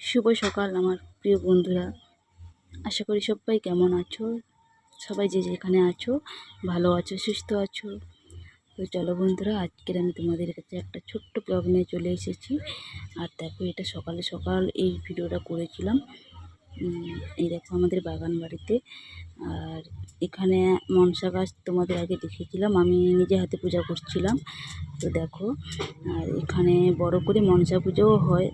শুভ সকাল আমার প্রিয় বন্ধুরা। আশা করি সবাই কেমন আছো? সবাই যে যেখানে আছো, ভালো আছো, সুস্থ আছো। তো চলো বন্ধুরা, আজকের আমি তোমাদের কাছে একটা ছোট্ট ব্লগ নিয়ে চলে এসেছি। আর দেখো, এটা সকালে সকাল এই ভিডিওটা করেছিলাম। এই দেখো আমাদের বাগান বাড়িতে। আর এখানে মনসা গাছ তোমাদের আগে দেখেছিলাম, আমি নিজে হাতে পূজা করছিলাম। তো দেখো, আর এখানে বড় করে মনসা পুজোও হয়।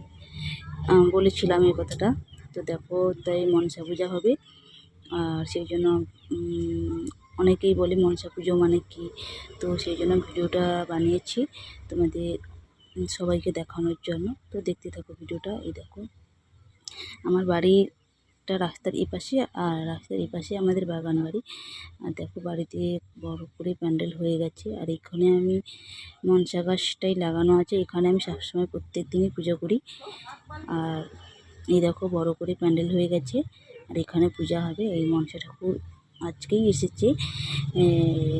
বলেছিলাম এই কথাটা তো দেখো তাই মনসা পূজা হবে। আর সেই জন্য অনেকেই বলে মনসা পুজো মানে কি? তো সেই জন্য ভিডিওটা বানিয়েছি তোমাদের সবাইকে দেখানোর জন্য। তো দেখতে থাকো ভিডিওটা, এই দেখো। আমার বাড়িটা রাস্তার এপাশে, আর রাস্তার এপাশে আমাদের বাগান বাড়ি। আর দেখো বাড়িতে বড় করে প্যান্ডেল হয়ে গেছে, আর এখানে আমি মনসা গাছটাই লাগানো আছে। এখানে আমি সবসময় প্রত্যেক দিনই পুজো করি। আর এই দেখো বড় করে প্যান্ডেল হয়ে গেছে, আর এখানে পূজা হবে। এই মনসা ঠাকুর আজকেই এসেছে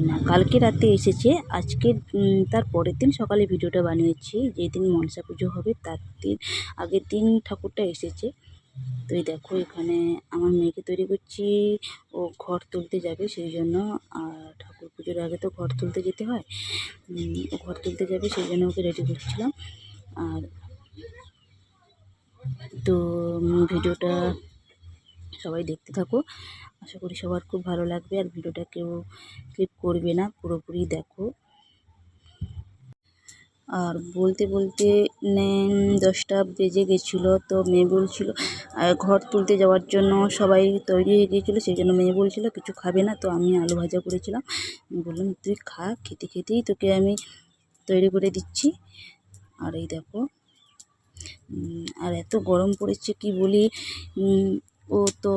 না, কালকে রাতে এসেছে। আজকে তার পরের দিন সকালে ভিডিওটা বানিয়েছি। যেদিন মনসা পুজো হবে, তার দিন, আগের দিন ঠাকুরটা এসেছে। তো দেখো এখানে আমার মেয়েকে তৈরি করছি, ও ঘর তুলতে যাবে সেই জন্য, আর ঠাকুর পুজোর আগে তো ঘর তুলতে যেতে হয়। ও ঘর তুলতে যাবে সেই জন্য ওকে রেডি করছিলাম। আর তো ভিডিওটা সবাই দেখতে থাকো। আশা করি সবার খুব ভালো লাগবে, আর ভিডিওটা কেউ ক্লিপ করবে না, পুরোপুরি দেখো। আর বলতে বলতে দশটা বেজে গেছিল তো মেয়ে বলছিল ঘর তুলতে যাওয়ার জন্য সবাই তৈরি হয়ে গিয়েছিল, সেই জন্য মেয়ে বলছিল, কিছু খাবে না তো? আমি আলু ভাজা করেছিলাম। বললাম, তুই খা, খেতে, খেতেই তোকে আমি তৈরি করে দিচ্ছি। আর এই দেখো আর এত গরম পড়েছে, কি বলি ও তো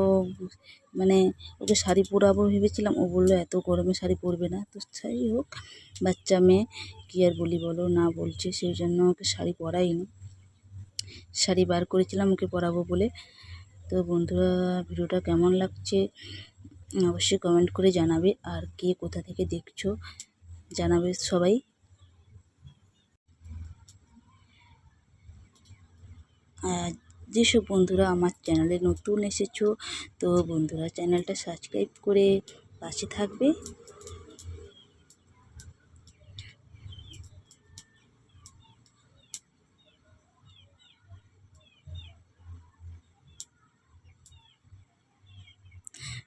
মানে ওকে শাড়ি পরাবো ভেবেছিলাম, ও বলল, এত গরমে শাড়ি পরবে না। তো যাই হোক, বাচ্চা মেয়ে, কী আর বলি বলো, না বলছে, সেই জন্য ওকে শাড়ি পরাইনি। শাড়ি বার করেছিলাম, ওকে পরাবো বলে। তো বন্ধুরা, ভিডিওটা কেমন লাগছে, অবশ্যই কমেন্ট করে জানাবে। আর কে কোথা থেকে দেখছ, জানাবে সবাই। আর যেসব বন্ধুরা আমার চ্যানেলে নতুন এসেছ, তো বন্ধুরা চ্যানেলটা সাবস্ক্রাইব করে পাশে থাকবে।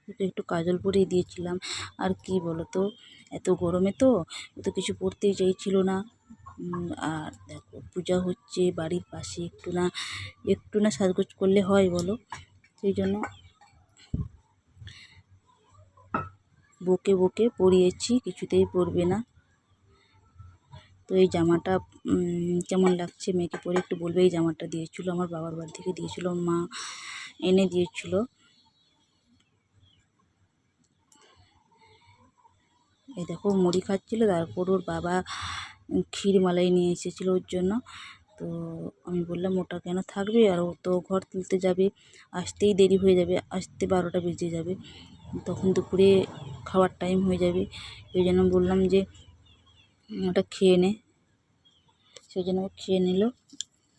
ওকে একটু কাজল পরিয়ে দিয়েছিলাম। আর কি বলো তো এত গরমে তো তো কিছু পরতেই চাইছিল না। আর দেখো, পূজা হচ্ছে বাড়ির পাশে একটু না একটু না সাজগোজ করলে হয় বলো? সেই জন্য বকে বকে পরিয়েছি, কিছুতেই পরবে না। তো এই জামাটা কেমন লাগছে মেয়েকে পরে একটু বলবে? এই জামাটা দিয়েছিল আমার বাবার বাড়ি থেকে, দিয়েছিল মা, এনে দিয়েছিল। এই দেখো, মুড়ি খাচ্ছিল, তারপর ওর বাবা ক্ষীর মালাই নিয়ে এসেছিল ওর জন্য। তো আমি বললাম, ওটা কেন থাকবে? আর ও তো ঘর তুলতে যাবে। আসতেই দেরি হয়ে যাবে। আসতে বারোটা বেজে যাবে। তখন দুপুরে খাওয়ার টাইম হয়ে যাবে। ওই জন্য বললাম যে, ওটা খেয়ে নে। সেই জন্য খেয়ে নিল।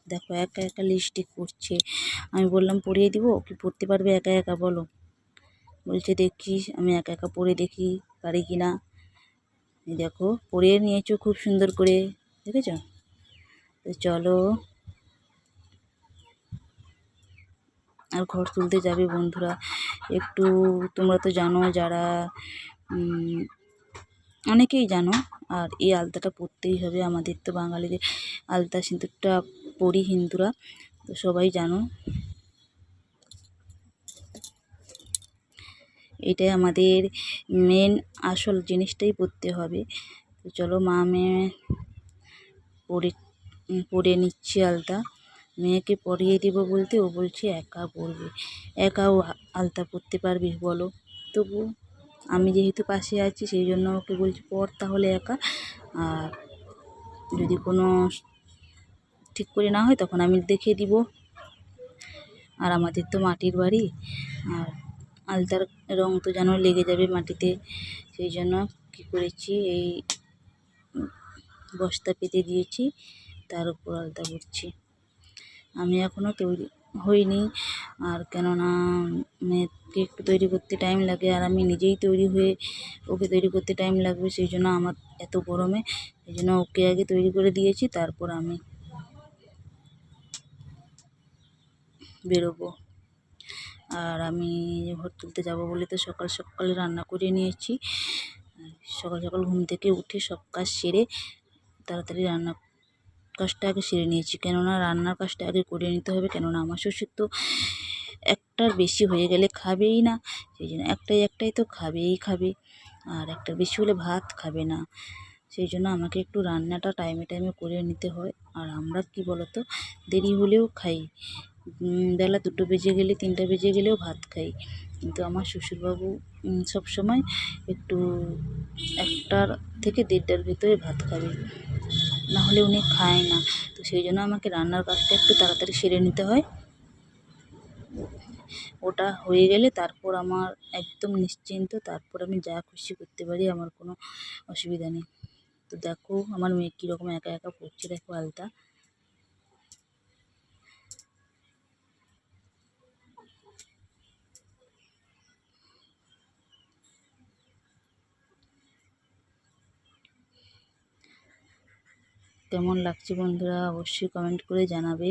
দেখো, একা একা লিপস্টিক পরছে আমি বললাম পরিয়ে দিব? কি পরতে পারবে? একা একা বলো। বলছে দেখি আমি একা একা পরে দেখি পারি কি না দেখো, পরিয়ে নিয়েছো খুব সুন্দর করে, দেখেছ? তো চলো। আর ঘর তুলতে যাবে বন্ধুরা। একটু তোমরা তো জানো যারা অনেকেই জানো, আর এই আলতাটা পরতেই হবে। আমাদের তো বাঙালিদের আলতা সিঁদুরটা পরি হিন্দুরা, তো সবাই জানো। এটাই আমাদের মেন আসল জিনিসটাই পরতে হবে। তো চলো মা মেয়ে উম, পরে নিচ্ছি আলতা। মেয়েকে পরিয়ে দেবো বলতে ও বলছে একা পরবে একাও আলতা পরতে পারবি বলো। তবু আমি যেহেতু পাশে আছি সেই জন্য ওকে বলছি পর তাহলে একা। আর যদি কোনো ঠিক করে না হয় তখন আমি দেখে দিব। আর আমাদের তো মাটির বাড়ি। আর আলতার রং তো যেন লেগে যাবে মাটিতে, সেই জন্য কী করেছি, এই বস্তা পেতে দিয়েছি, তার উপর আলতা করছি আমি এখনও তৈরি হইনি, আর কেননা মেয়েকে একটু তৈরি করতে টাইম লাগে, আর আমি নিজেই তৈরি হয়ে ওকে তৈরি করতে টাইম লাগবে, সেই জন্য আমার এত গরমে, সেই জন্য ওকে আগে তৈরি করে দিয়েছি, তারপর আমি বেরোবো। আর আমি ঘর তুলতে যাব বলে তো সকাল সকাল রান্না করে নিয়েছি। সকাল সকাল ঘুম থেকে উঠে সব কাজ সেরে তাড়াতাড়ি রান্না কাজটা আগে সেরে নিয়েছি। কেননা রান্নার কাজটা আগে করে নিতে হবে, কেননা আমার শ্বশুর তো একটার বেশি হয়ে গেলে খাবেই না। সেই জন্য একটাই একটাই তো খাবেই খাবে, আর একটার বেশি হলে ভাত খাবে না। সেই জন্য আমাকে একটু রান্নাটা টাইমে টাইমে করে নিতে হয়। আর আমরা কি বলতো, দেরি হলেও খাই। বেলা দুটো বেজে গেলে, তিনটা বেজে গেলেও ভাত খাই। কিন্তু আমার শ্বশুরবাবু সবসময় একটু একটার থেকে দেড়টার ভিতরে ভাত খাবে। না হলে উনি খায় না। তো সেই জন্য আমাকে রান্নার কাজটা একটু তাড়াতাড়ি সেরে নিতে হয়। ওটা হয়ে গেলে তারপর আমার একদম নিশ্চিন্ত, তারপর আমি যা খুশি করতে পারি, আমার কোনো অসুবিধা নেই। তো দেখো, আমার মেয়ে কীরকম একা একা পড়ছে, দেখো আলতা। কেমন লাগছে বন্ধুরা অবশ্যই কমেন্ট করে জানাবে।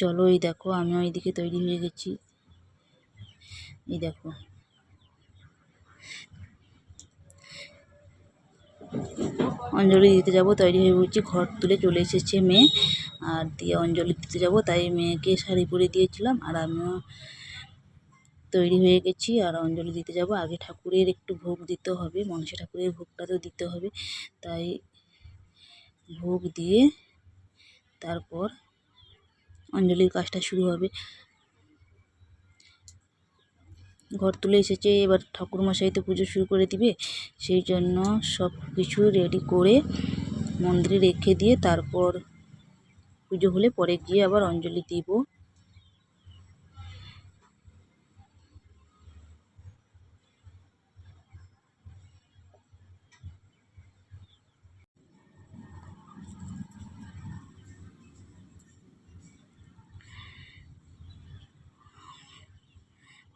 চলো এই দেখো, আমিও এইদিকে তৈরি হয়ে গেছি। এই দেখো। অঞ্জলি দিতে যাব, তৈরি হয়ে বলছি ঘর তুলে চলে এসেছে মেয়ে। আর দিয়ে অঞ্জলি দিতে যাব, তাই মেয়েকে শাড়ি পরে দিয়েছিলাম, আর আমিও তৈরি হয়ে গেছি আর অঞ্জলি দিতে যাব। আগে ঠাকুরের একটু ভোগ দিতে হবে, মনসা ঠাকুরের ভোগটা তো দিতে হবে। তাই ভোগ দিয়ে তারপর অঞ্জলির কাজটা শুরু হবে। ঘর তুলে এসেছে, এবার ঠাকুর ঠাকুরমশাই তো পুজো শুরু করে দিবে। সেই জন্য সব কিছু রেডি করে মন্দিরে রেখে দিয়ে তারপর পুজো হলে পরে গিয়ে আবার অঞ্জলি দিব।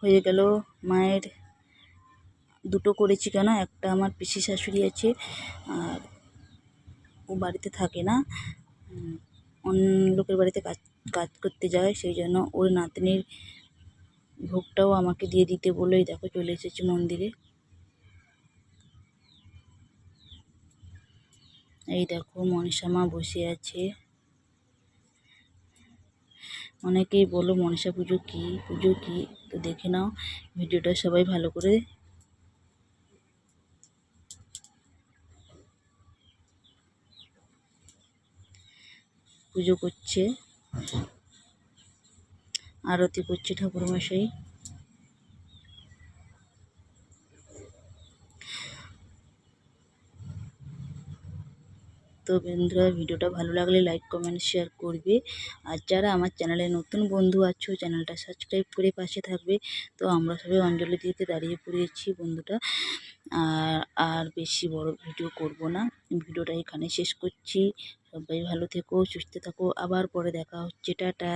হয়ে গেল। মায়ের দুটো করেছি কেন? একটা আমার পিসি শাশুড়ি আছে, আর ও বাড়িতে থাকে না। অন্য লোকের বাড়িতে কাজ কাজ করতে যায়, সেই জন্য ওর নাতনির ভোগটাও আমাকে দিয়ে দিতে বলেই দেখো চলে এসেছি মন্দিরে। এই দেখো মনসা মা বসে আছে। অনেকেই বলো মনসা পুজো কী? পুজো কী? তো দেখে নাও ভিডিওটা সবাই ভালো করে পুজো করছে। আরতি করছে ঠাকুরমশাই। তো বন্ধুরা, ভিডিওটা ভালো লাগলে লাইক কমেন্ট শেয়ার করবে। আর যারা আমার চ্যানেলে নতুন বন্ধু আছো চ্যানেলটা সাবস্ক্রাইব করে পাশে থাকবে। তো আমরা সবাই অঞ্জলি দিতে দাঁড়িয়ে পড়েছি বন্ধুটা। আর আর বেশি বড় ভিডিও করব না। ভিডিওটা এখানে শেষ করছি। সবাই ভালো থেকো, সুস্থ থাকো। আবার পরে দেখা হচ্ছে। টাটা।